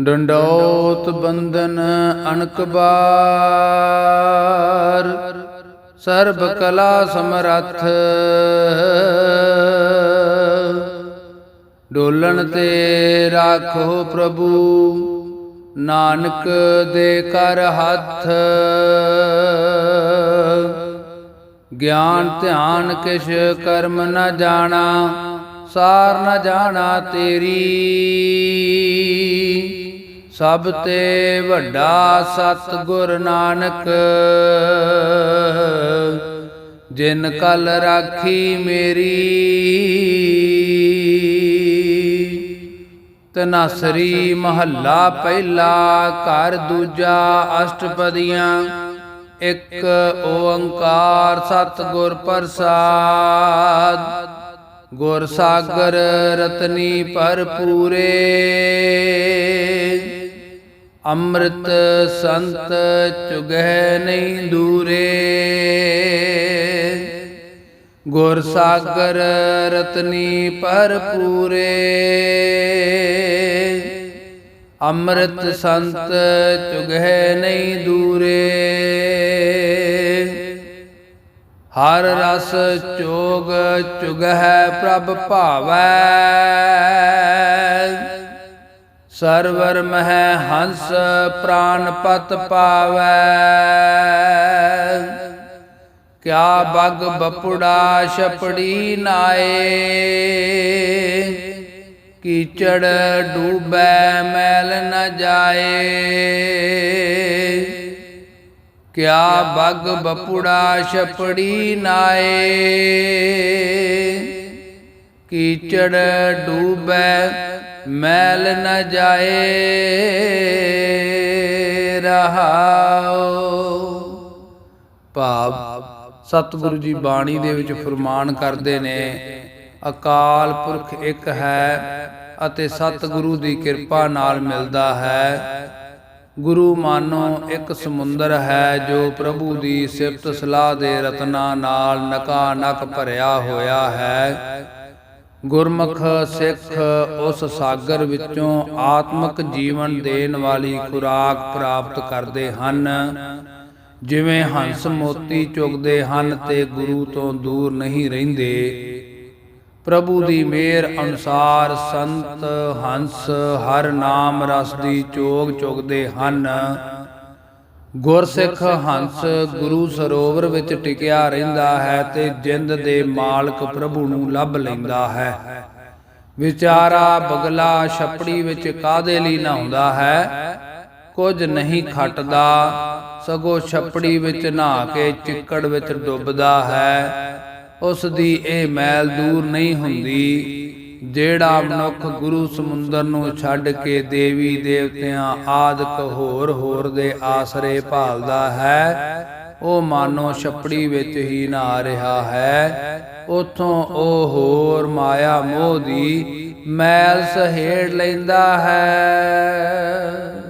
ਡੰਡੋਤ ਬੰਦਨ ਅਨਕ ਬਾਰ, ਸਰਬ ਕਲਾ ਸਮਰੱਥ। ਡੋਲਣ ਤੇ ਰਾਖੋ ਪ੍ਰਭੂ, ਨਾਨਕ ਦੇ ਕਰ ਹੱਥ। ਗਿਆਨ ਧਿਆਨ ਕਿਛ ਕਰਮ ਨਾ ਜਾਣਾ ਸਾਰ ਨ ਜਾਣਾ ਤੇਰੀ। ਸਭ ਤੇ ਵੱਡਾ ਸਤ ਗੁਰ ਨਾਨਕ, ਜਿਨ ਕਲ ਰਾਖੀ ਮੇਰੀ। ਤਨਾਸਰੀ ਮਹੱਲਾ ਪਹਿਲਾ ਘਰ ਦੂਜਾ ਅਸ਼ਟਪਦੀਆਂ, ਇੱਕ ਓੰਕਾਰ ਸਤਿਗੁਰ ਪ੍ਰਸਾਦ। ਗੁਰ ਸਾਗਰ ਰਤਨੀ ਭਰਪੂਰੇ। ਅੰਮ੍ਰਿਤ ਸੰਤ ਚੁਗਹਿ ਨਹੀਂ ਦੂਰੇ। ਗੁਰ ਸਾਗਰ ਰਤਨੀ ਭਰਪੂਰੇ। ਅੰਮ੍ਰਿਤ ਸੰਤ ਚੁਗਹਿ ਨਹੀਂ ਦੂਰੇ। ਹਰ ਰਸ ਚੋਗ ਚੁਗਹਿ ਪ੍ਰਭ ਭਾਵੈ। ਸਰਵਰ ਮਹਿ ਹੰਸ ਪ੍ਰਾਨ ਪਤ ਪਾਵੈ। ਕਿਆ ਬਗ ਬਪੁੜਾ ਛਪੜੀ ਨਾਏ। ਕੀਚੜ ਡੂਬੈ ਮੈਲ ਨ ਜਾਏ। ਕਿਆ ਬਗ ਬਪੁੜਾ ਛਪੜੀ ਨਾਏ? ਕੀਚੜ ਡੂਬੈ, ਮੈਲ ਨ ਜਾਏ। ਰਹਾਓ ਭਾਵ ਸਤਿਗੁਰੂ ਜੀ ਬਾਣੀ ਦੇ ਵਿੱਚ ਫਰਮਾਨ ਕਰਦੇ ਨੇ, ਅਕਾਲ ਪੁਰਖ ਇੱਕ ਹੈ ਅਤੇ ਸਤਿਗੁਰੂ ਦੀ ਕਿਰਪਾ ਨਾਲ ਮਿਲਦਾ ਹੈ। ਗੁਰੂ ਮਾਨੋ ਇੱਕ ਸਮੁੰਦਰ ਹੈ ਜੋ ਪ੍ਰਭੂ ਦੀ ਸਿਫਤ ਸਲਾਹ ਦੇ ਰਤਨਾ ਨਾਲ ਨਕਾ ਨਕ ਭਰਿਆ ਹੋਇਆ ਹੈ। ਗੁਰਮੁਖ ਸਿੱਖ ਉਸ ਸਾਗਰ ਵਿੱਚੋਂ ਆਤਮਿਕ ਜੀਵਨ ਦੇਣ ਵਾਲੀ ਖੁਰਾਕ ਪ੍ਰਾਪਤ ਕਰਦੇ ਹਨ। ਜਿਵੇਂ ਹੰਸ ਮੋਤੀ ਚੁਗਦੇ ਹਨ ਤੇ ਗੁਰੂ ਤੋਂ ਦੂਰ ਨਹੀਂ ਰਹਿੰਦੇ। ਪ੍ਰਭੂ ਦੀ ਮਿਹਰ ਅਨੁਸਾਰ ਸੰਤ ਹੰਸ ਹਰ ਨਾਮ ਰਸ ਦੀ ਚੋਗ ਚੁਗਦੇ ਹਨ। ਗੁਰਸਿੱਖ ਹੰਸ ਗੁਰੂ ਸਰੋਵਰ ਵਿੱਚ ਟਿਕਿਆ ਰਹਿੰਦਾ ਹੈ ਤੇ ਜਿੰਦ ਦੇ ਮਾਲਕ ਪ੍ਰਭੂ ਨੂੰ ਲੱਭ ਲੈਂਦਾ ਹੈ। ਵਿਚਾਰਾ ਬਗਲਾ ਛਪੜੀ ਵਿੱਚ ਕਾਦੇ ਲਈ ਨਹਾਉਂਦਾ ਹੈ? ਕੁਝ ਨਹੀਂ ਖਟਦਾ ਸਗੋਂ ਛਪੜੀ ਵਿੱਚ ਨਹਾ ਕੇ ਚਿੱਕੜ ਵਿੱਚ ਡੁੱਬਦਾ ਹੈ। ਉਸ ਦੀ ਇਹ ਮੈਲ ਦੂਰ ਨਹੀਂ ਹੁੰਦੀ, ਜਿਹੜਾ ਮਨੁੱਖ ਗੁਰੂ ਸਮੁੰਦਰ ਨੂੰ ਛੱਡ ਕੇ ਦੇਵੀ ਦੇਵਤਿਆਂ, ਆਦਿਕ ਹੋਰ ਹੋਰ ਦੇ ਆਸਰੇ ਭਾਲਦਾ ਹੈ, ਉਹ ਮਾਨੋ ਛਪੜੀ ਵਿੱਚ ਹੀ ਨਹਾ ਰਿਹਾ ਹੈ। ਉਥੋਂ ਉਹ ਹੋਰ ਮਾਇਆ ਮੋਹ ਦੀ ਮੈਲ ਸਹੇੜ ਲੈਂਦਾ ਹੈ।